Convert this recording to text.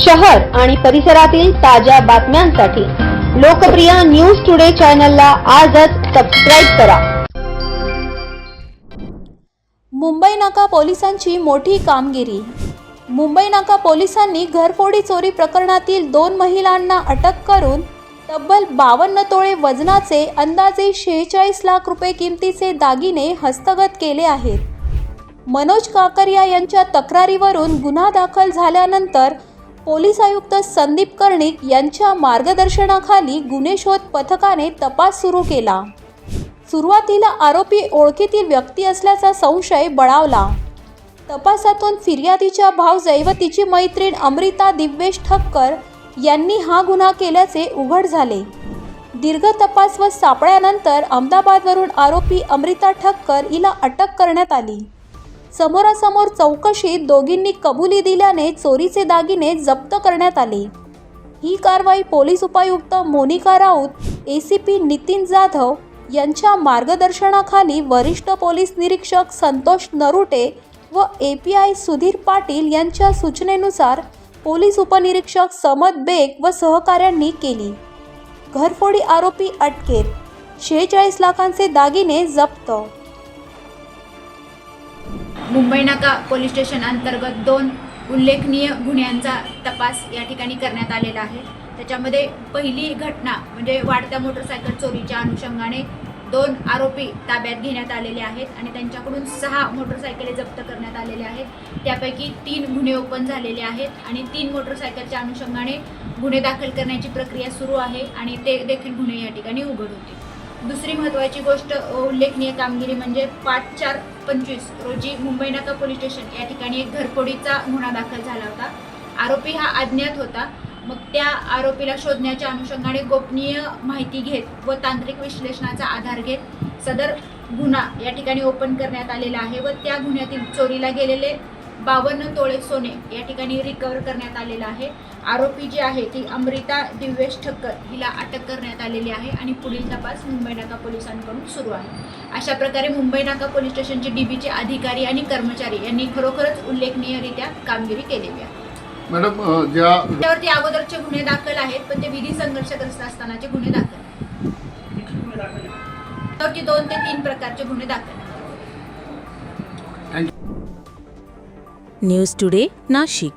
शहर आणि परिसरातील ताज्या बातम्यांसाठी लोकप्रिय न्यूज टुडे चॅनलला आजच सबस्क्राईब करा. मुंबई नाका पोलिसांची मोठी कामगिरी. मुंबई नाका पोलिसांनी घरफोडी चोरी प्रकरणातील दोन महिलांना अटक करून तब्बल बावन्न तोळे वजनाचे अंदाजे शेहेचाळीस लाख रुपये किमतीचे दागिने हस्तगत केले आहेत. मनोज काकरिया यांच्या तक्रारीवरून गुन्हा दाखल झाल्यानंतर पोलीस आयुक्त संदीप कर्णिक यांच्या मार्गदर्शनाखाली गुन्हे शोध पथकाने तपास सुरू केला. सुरुवातीला आरोपी ओळखीतील व्यक्ती असल्याचा संशय बळावला. तपासातून फिर्यादीच्या भावजय व तिची मैत्रीण अमृता दिव्येश ठक्कर यांनी हा गुन्हा केल्याचे उघड झाले. दीर्घ तपास व सापळ्यानंतर अहमदाबादवरून आरोपी अमृता ठक्कर हिला अटक करण्यात आली. समोरासमोर चौकशीत दोघींनी कबुली दिल्याने चोरीचे दागिने जप्त करण्यात आले. ही कारवाई पोलीस उपायुक्त Monika Raut A C P Nitin Jadhav यांच्या मार्गदर्शनाखाली वरिष्ठ पोलीस निरीक्षक संतोष नरुटे व A P I Sudhir Patil यांच्या सूचनेनुसार पोलीस उपनिरीक्षक समद बेग व सहकाऱ्यांनी केली. घरफोडी आरोपी अटकेत. शेहेचाळीस लाखांचे दागिने जप्त मुंबई नाका पोलीस स्टेशन अंतर्गत दोन उल्लेखनीय गुन्ह्यांचा तपास या ठिकाणी करण्यात आलेला आहे. त्याच्यामध्ये पहिली घटना म्हणजे वाढत्या मोटरसायकल चोरीच्या अनुषंगाने दोन आरोपी ताब्यात घेण्यात आलेले आहेत आणि त्यांच्याकडून सहा मोटरसायकले जप्त करण्यात आलेल्या आहेत. त्यापैकी तीन गुन्हे ओपन झालेले आहेत आणि तीन मोटरसायकलच्या अनुषंगाने गुन्हे दाखल करण्याची प्रक्रिया सुरू आहे आणि ते देखील गुन्हे या ठिकाणी उघड होते दुसरी महत्त्वाची गोष्ट उल्लेखनीय कामगिरी म्हणजे पाच चार पंचवीस रोजी मुंबई नाका पोलीस स्टेशन या ठिकाणी एक घरफोडीचा गुन्हा दाखल झाला होता. आरोपी हा अज्ञात होता. मग त्या आरोपीला शोधण्याच्या अनुषंगाने गोपनीय माहिती घेत व तांत्रिक विश्लेषणाचा आधार घेत सदर गुन्हा या ठिकाणी ओपन करण्यात आलेला आहे व त्या गुन्ह्यातील चोरीला गेलेले बावन्न तोळे सोने या ठिकाणी रिकवर करण्यात आलेलं आहे आरोपी जी आहे ती अमृता दिव्येश ठक्कर हिला अटक करण्यात आलेली आहे आणि पुढील तपास मुंबई नाका पोलिसांकडून सुरू आहे अशा प्रकारे मुंबई नाका पोलीस स्टेशनचे डीबीचे अधिकारी आणि कर्मचारी यांनी खरोखरच उल्लेखनीयरित्या कामगिरी केलेली आहे मॅडम ज्या त्यावरती अगोदरचे गुन्हे दाखल आहेत पण ते विधी संघर्षग्रस्त असतानाचे गुन्हे दाखल आहेत. त्यावरती दोन ते तीन प्रकारचे गुन्हे दाखल आहेत. Thank you news today Nashik